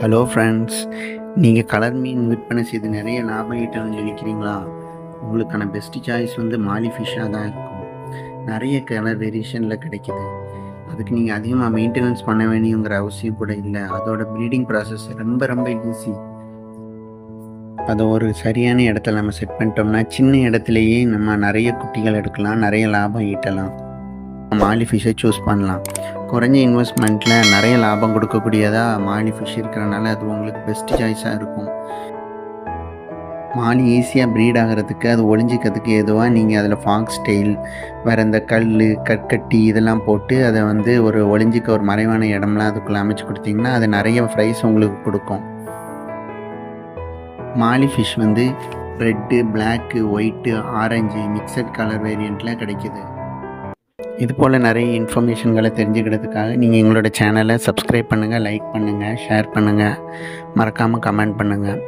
Hello friends நீங்கள் colour மீன் விற்பனை செய்து நிறைய லாபம் ஈட்டணும்னு நினைக்கிறீங்களா? உங்களுக்கான பெஸ்ட் சாய்ஸ் வந்து மாலி ஃபிஷ்ஷாக தான் இருக்கும். நிறைய கலர் வேரியேஷனில் கிடைக்குது. அதுக்கு நீங்கள் அதிகமாக மெயின்டெனன்ஸ் பண்ண வேண்டியங்கிற அவசியம் கூட இல்லை. அதோட ப்ரீடிங் ப்ராசஸ் ரொம்ப ரொம்ப ஈஸி அதை ஒரு சரியான இடத்துல நம்ம செட் பண்ணிட்டோம்னா சின்ன இடத்துலையே நம்ம நிறைய குட்டிகள் எடுக்கலாம் நிறைய லாபம் ஈட்டலாம். மாலி ஃபிஷ்ஷை சூஸ் பண்ணலாம். குறைஞ்ச இன்வெஸ்ட்மெண்ட்டில் நிறைய லாபம் கொடுக்கக்கூடியதாக மாலி ஃபிஷ் இருக்கிறனால அது உங்களுக்கு பெஸ்ட் சாய்ஸாக இருக்கும். மாலி ஈஸியாக ப்ரீட் ஆகிறதுக்கு அது ஒளிஞ்சிக்கிறதுக்கு எதுவாக நீங்கள் அதில் ஃபாக்ஸ் டெயில் வேறு இந்த கல் கற்கட்டி இதெல்லாம் போட்டு அதை வந்து ஒரு ஒளிஞ்சிக்க ஒரு மறைவான இடம்லாம் அதுக்குள்ளே அமைச்சு கொடுத்தீங்கன்னா அது நிறைய ப்ரைஸ் உங்களுக்கு கொடுக்கும். மாலி ஃபிஷ் வந்து red black white orange mixed colour வேரியண்ட்டில் கிடைக்கிது. இது போல் நிறைய இன்ஃபர்மேஷன்களை தெரிஞ்சுக்கிறதுக்காக நீங்கள் எங்களோட சேனலை சப்ஸ்கிரைப் பண்ணுங்கள் லைக் பண்ணுங்கள் ஷேர் பண்ணுங்கள் மறக்காமல் கமெண்ட் பண்ணுங்கள்